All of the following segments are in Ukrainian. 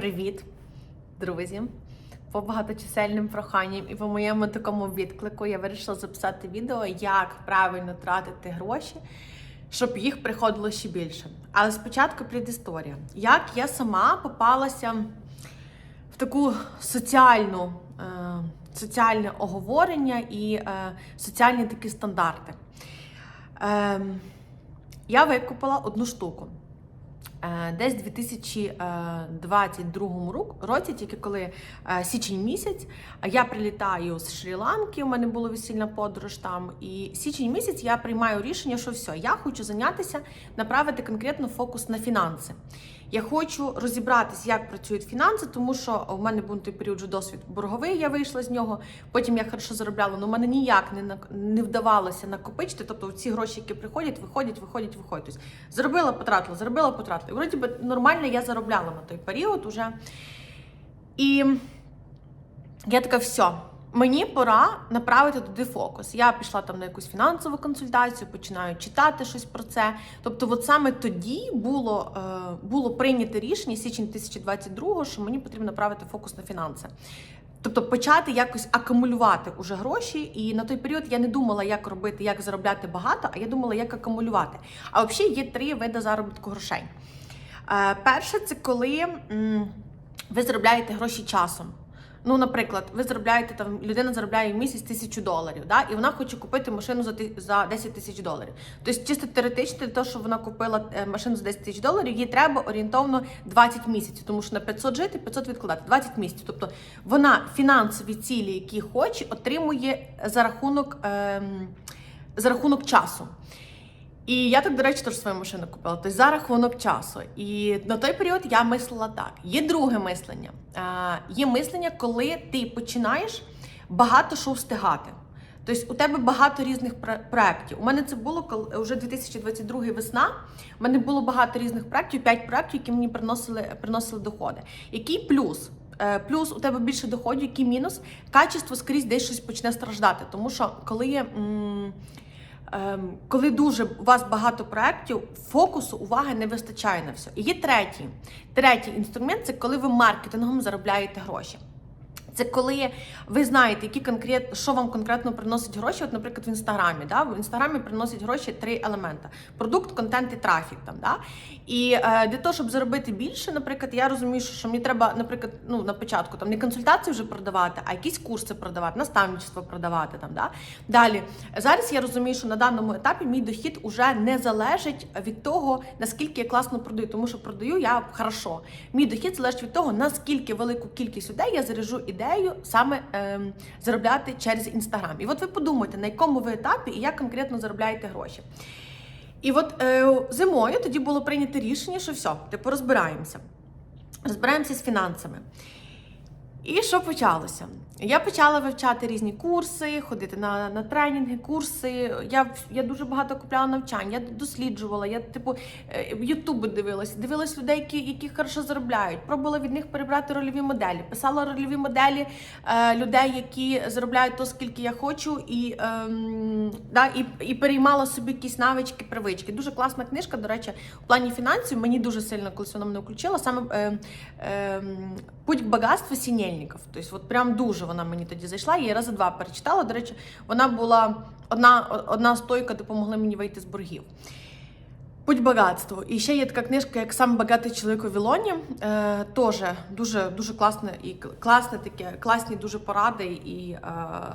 Привіт, друзі! По багаточисельним проханням і по моєму такому відклику я вирішила записати відео, як правильно тратити гроші, щоб їх приходило ще більше. Але спочатку предісторія. Як я сама попалася в таку соціальну, е, соціальне оговорення і е, соціальні такі стандарти. Е, я викупила одну штуку. Е, Десь в 2022 році, тільки коли е, січень місяць, я прилітаю з Шрі-Ланки, у мене була весільна подорож там. І січень місяць я приймаю рішення, що все, я хочу зайнятися, направити конкретно фокус на фінанси. Я хочу розібратись, як працюють фінанси, тому що у мене був той період вже досвід борговий, я вийшла з нього. Потім я хорошо заробляла, але в мене ніяк не не вдавалося накопичити. Тобто ці гроші, які приходять, виходять, виходять, виходять. Тобто заробила, потратила, заробила, потратила. І вроді би нормально я заробляла на той період уже. І я така, все. Мені пора направити туди фокус. Я пішла там на якусь фінансову консультацію, починаю читати щось про це. Тобто, от саме тоді було, е, було прийнято рішення січень 2022, що мені потрібно направити фокус на фінанси. Тобто почати якось акумулювати уже гроші. І на той період я не думала, як робити, як заробляти багато, а я думала, як акумулювати. А взагалі є три види заробітку грошей. Е, Перше, це коли ви заробляєте гроші часом. Ну, наприклад, ви заробляєте там, людина заробляє в місяць тисячу доларів, да, і вона хоче купити машину за за 10 тисяч доларів. Тобто, чисто теоретично, для того, щоб вона купила е, машину за 10 тисяч доларів, їй треба орієнтовно 20 місяців, тому що на 500 жити, 500 відкладати, 20 місяців. Тобто вона фінансові цілі, які хоче, отримує за рахунок, ем, за рахунок часу. І я так, до речі, теж свою машину купила. Тобто за рахунок часу. І на той період я мислила так. Є друге мислення. Є мислення, коли ти починаєш багато що встигати. Тобто у тебе багато різних проєктів. У мене це було коли вже 2022 весна. У мене було багато різних проєктів, 5 проєктів, які мені приносили, приносили доходи. Який плюс? Е, Плюс у тебе більше доходів, який мінус, качество скрізь десь щось почне страждати. Тому що коли є. м, коли дуже у вас багато проєктів, фокусу, уваги не вистачає на все. І є третій. Третій інструмент це коли ви маркетингом заробляєте гроші. Це коли ви знаєте, які конкрет, що вам конкретно приносить гроші. От, наприклад, в інстаграмі. Да? В інстаграмі приносять гроші три елемента: продукт, контент і трафік. Там, да? І е, для того, щоб заробити більше, наприклад, я розумію, що, мені треба, наприклад, ну на початку там не консультації вже продавати, а якісь курси продавати, наставничество продавати. Там, да? Далі зараз я розумію, що на даному етапі мій дохід уже не залежить від того, наскільки я класно продаю, тому що продаю я хорошо. Мій дохід залежить від того, наскільки велику кількість людей я заряжу ідею саме ем, заробляти через інстаграм. І от ви подумайте, на якому ви етапі і як конкретно заробляєте гроші. І от е, зимою тоді було прийнято рішення, що все, типу розбираємося. Розбираємося з фінансами. І що почалося? Я почала вивчати різні курси, ходити на, на тренінги, курси. Я, я дуже багато купляла навчань, я досліджувала, я типу е, ютуби дивилася, дивилась людей, які, які хорошо заробляють. Пробувала від них перебрати рольові моделі. Писала рольові моделі е, людей, які заробляють то, скільки я хочу, і, ем, да, і, і переймала собі якісь навички, привички. Дуже класна книжка, до речі, в плані фінансів мені дуже сильно колись вона мене включила. Саме е, е, путь к багатству сінельників. Тобто, от прям дуже вона мені тоді зайшла. Я її рази два перечитала. До речі, вона була одна, одна стойка, допомогла мені вийти з боргів. Путь багатству. І ще є така книжка, як сам багатий чоловік у Вілоні. Е, теж дуже дуже класне і класне таке, класні дуже поради і е,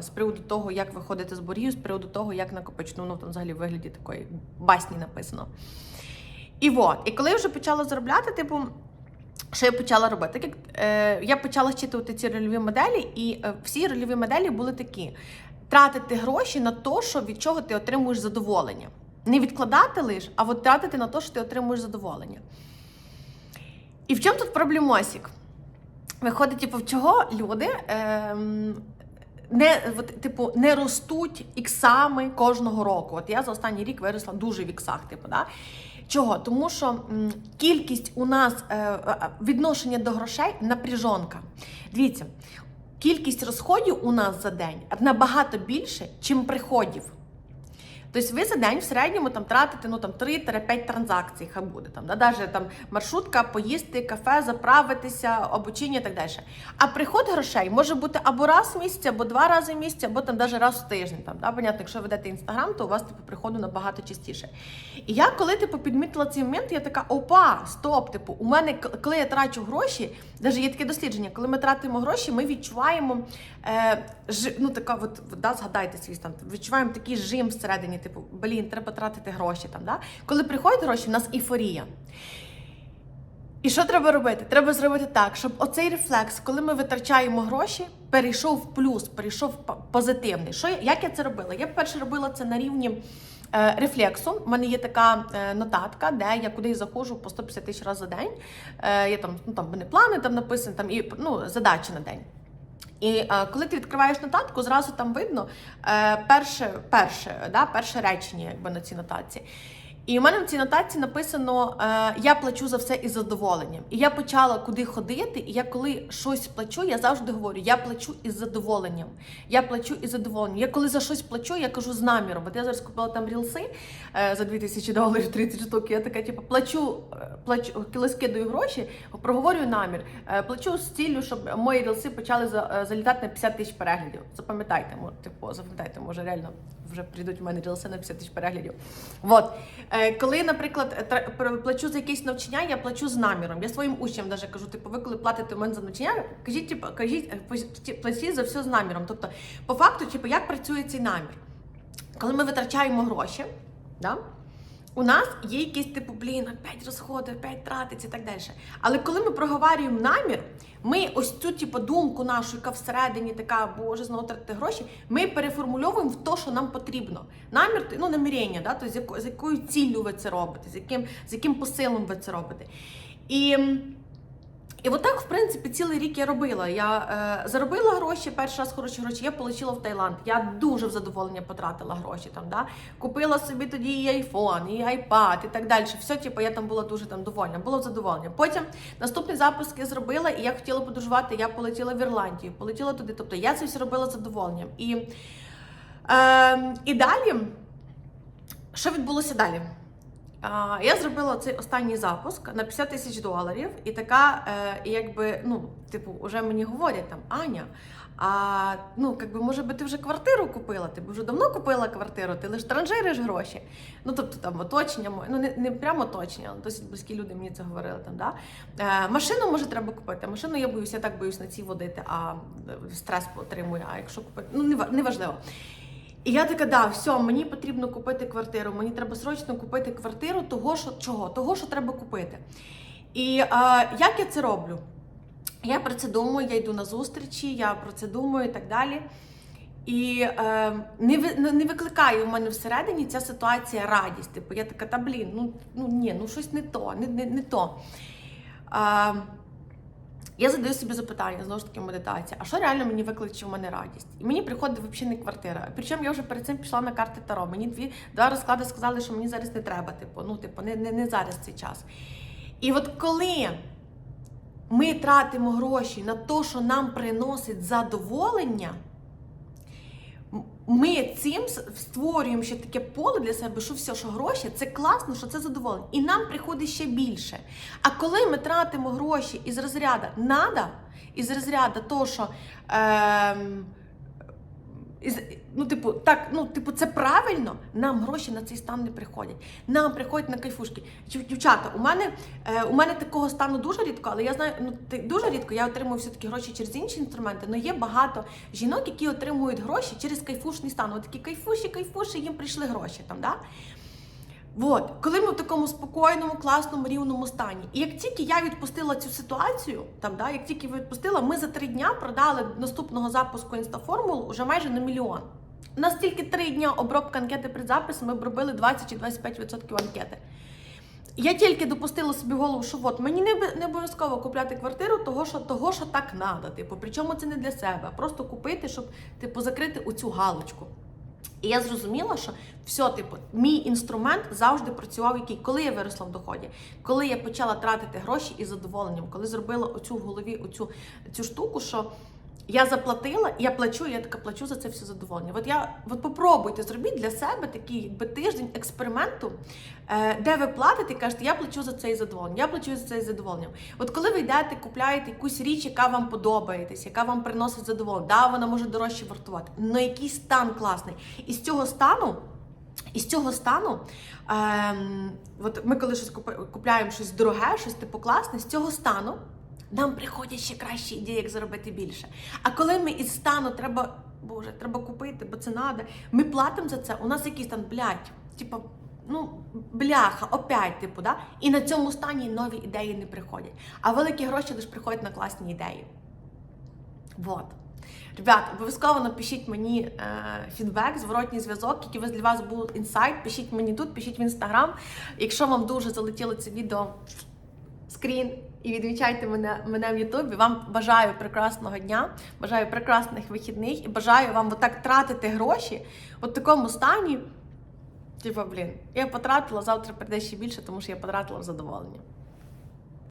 з приводу того, як виходити з боргів, з приводу того, як накопичити. Ну, там взагалі в вигляді такої басні написано. І от, і коли я вже почала заробляти, типу. Що я почала робити? Так як е, я почала зчитувати ці рольові моделі, і е, всі рольові моделі були такі: тратити гроші на те, що від чого ти отримуєш задоволення. Не відкладати лише, а от тратити на те, що ти отримуєш задоволення. І в чому тут проблемосик? Виходить, типу, в чого люди ем, не, от, типу, не ростуть іксами кожного року. От я за останній рік виросла дуже в іксах, типу, да? Чого? Тому що кількість у нас е, е, відношення до грошей напряжонка. Дивіться, кількість розходів у нас за день набагато більше, чим приходів. Тобто ви за день в середньому там тратите ну там 3-5 транзакцій, хай буде там, да, навіть там маршрутка, поїсти, кафе, заправитися, обучення і так далі. А приход грошей може бути або раз в місяць, або два рази в місяць, або там навіть раз в тиждень. Там, да? Понятно, якщо ведете інстаграм, то у вас типу приходу набагато частіше. І я коли типу підмітила цей момент, я така: опа, стоп, типу, у мене коли я трачу гроші, навіть є таке дослідження, коли ми тратимо гроші, ми відчуваємо е, жи- ну така, от, да, згадайте свій стан, відчуваємо такий жим всередині, типу, блін, треба тратити гроші там. Да? Коли приходять гроші, в нас ейфорія. І що треба робити? Треба зробити так, щоб оцей рефлекс, коли ми витрачаємо гроші, перейшов в плюс, перейшов в позитивний. Що я- як я це робила? Я перше робила це на рівні е, рефлексу. У мене є така е, нотатка, де я кудись заходжу по 150 тисяч разів за день. Е, є там, ну там мене плани там написані, там і ну, задачі на день. І е, коли ти відкриваєш нотатку, зразу там видно е, перше, перше, да, перше речення якби, на цій нотації. І у мене в цій нотації написано: е, я плачу за все із задоволенням. І я почала куди ходити, і я коли щось плачу, я завжди говорю: я плачу із задоволенням. Я плачу із задоволенням. Я коли за щось плачу, я кажу з наміром. От я зараз купила там рілси е, за 2000 доларів 30 штук. Я така, типу, плачу, е, плачу, коли скидаю гроші, проговорюю намір. Плачу з ціллю, щоб мої рілси почали за, залітати на 50 тисяч переглядів. Запам'ятайте, типу, запам'ятайте, може реально вже прийдуть у мене рілси на 50 тисяч переглядів. От. Е, коли, наприклад, плачу за якесь навчання, я плачу з наміром. Я своїм учням навіть кажу, типу, ви коли платите у мене за навчання, кажіть, типу, кажіть, е, платіть за все з наміром. Тобто, по факту, типу, як працює цей намір? Коли ми витрачаємо гроші, да? У нас є якісь типу, блін, опять розходи, опять тратиться і так далі. Але коли ми проговорюємо намір, ми ось цю типу, думку нашу, яка всередині така, боже, знову тратити гроші, ми переформульовуємо в те, що нам потрібно. Намір, ну, намірення, да? тобто, з якою ціллю ви це робите, з яким, з яким посилом ви це робите. І і отак, в принципі, цілий рік я робила. Я е, заробила гроші, перший раз хороші гроші, я полетіла в Таїланд. Я дуже в задоволення потратила гроші там. Да? Купила собі тоді і айфон, і айпад, і так далі. Все, типу, я там була дуже там довольна, було задоволення. Потім наступний запуск я зробила, і я хотіла подорожувати. Я полетіла в Ірландію, полетіла туди. Тобто я це все робила задоволенням. І, е, і далі, що відбулося далі? Я зробила цей останній запуск на 50 тисяч доларів, і така, е, якби, ну, типу, вже мені говорять там, Аня, а ну, якби, може би ти вже квартиру купила? Ти б вже давно купила квартиру, ти лише транжириш гроші. Ну, тобто там оточення, ну не, не прямо оточення, але досить близькі люди мені це говорили там. Да? Е, машину може треба купити. Машину я боюся, я так боюсь на цій водити, а е, стрес отримую. А якщо купити, ну не, ва- неважливо. І я така, да, все, мені потрібно купити квартиру. Мені треба срочно купити квартиру, того, що чого? Того, що треба купити. І е, як я це роблю? Я про це думаю, я йду на зустрічі, я про це думаю і так далі. І е, не, не викликає у мене всередині ця ситуація радість. Типу, я така, та блін, ну, ну ні, ну щось не то, не, не, не то. Е, я задаю собі запитання, знову ж таки, медитація, а що реально мені викличе в мене радість? І мені приходить взагалі не квартира. Причому я вже перед цим пішла на карти Таро. Мені дві два розклади сказали, що мені зараз не треба. Типу, ну, типу, не, не, не зараз цей час. І от коли ми тратимо гроші на те, що нам приносить задоволення, ми цим створюємо ще таке поле для себе, що все, що гроші, це класно, що це задоволення. І нам приходить ще більше. А коли ми тратимо гроші із розряду надо, із розряду того, що. Із, ну, типу, так, ну, типу, це правильно, нам гроші на цей стан не приходять. Нам приходять на кайфушки. Дівчата, у мене, е, у мене такого стану дуже рідко, але я знаю, ну ти- дуже рідко я отримую все-таки гроші через інші інструменти. але є багато жінок, які отримують гроші через кайфушний стан. От такі кайфуші, кайфуші, їм прийшли гроші там, да? От, коли ми в такому спокійному, класному, рівному стані. І як тільки я відпустила цю ситуацію, там, да, як тільки відпустила, ми за три дня продали наступного запуску інстаформул уже майже на мільйон. У нас тільки три дня обробка анкети предзапис, ми обробили 20 чи 25% анкети. Я тільки допустила собі голову, що от мені не, не обов'язково купляти квартиру, того що, того, що так треба. Типу, причому це не для себе, а просто купити, щоб типу, закрити оцю галочку. І я зрозуміла, що все, типу, мій інструмент завжди працював, який, коли я виросла в доході, коли я почала тратити гроші із задоволенням, коли зробила оцю в голові оцю цю штуку, що Я заплатила, я плачу, я така плачу за це все задоволення. От я от попробуйте, зробіть для себе такий якби тиждень експерименту, е, де ви платите і кажете, я плачу за це і задоволення, я плачу за це і задоволення. От коли ви йдете, купляєте якусь річ, яка вам подобається, яка вам приносить задоволення, да, вона може дорожче вартувати, але якийсь стан класний. І з цього стану. І з цього стану, ем, от ми коли щось купа- купляємо щось дороге, щось типу класне, з цього стану нам приходять ще кращі ідеї, як заробити більше. А коли ми із стану треба, боже, треба купити, бо це надо, ми платимо за це, у нас якийсь там, блядь, типу, ну, бляха, опять, типу, да? І на цьому стані нові ідеї не приходять. А великі гроші лише приходять на класні ідеї. Вот. Ребят, обов'язково напишіть мені е, фідбек, зворотній зв'язок, який ви- для вас був інсайт. Пишіть мені тут, пишіть в інстаграм. Якщо вам дуже залетіло це відео, скрін і відмічайте мене, мене в Ютубі. Вам бажаю прекрасного дня, бажаю прекрасних вихідних і бажаю вам отак тратити гроші в такому стані. Типа, блін, я потратила, завтра прийде ще більше, тому що я потратила в задоволення.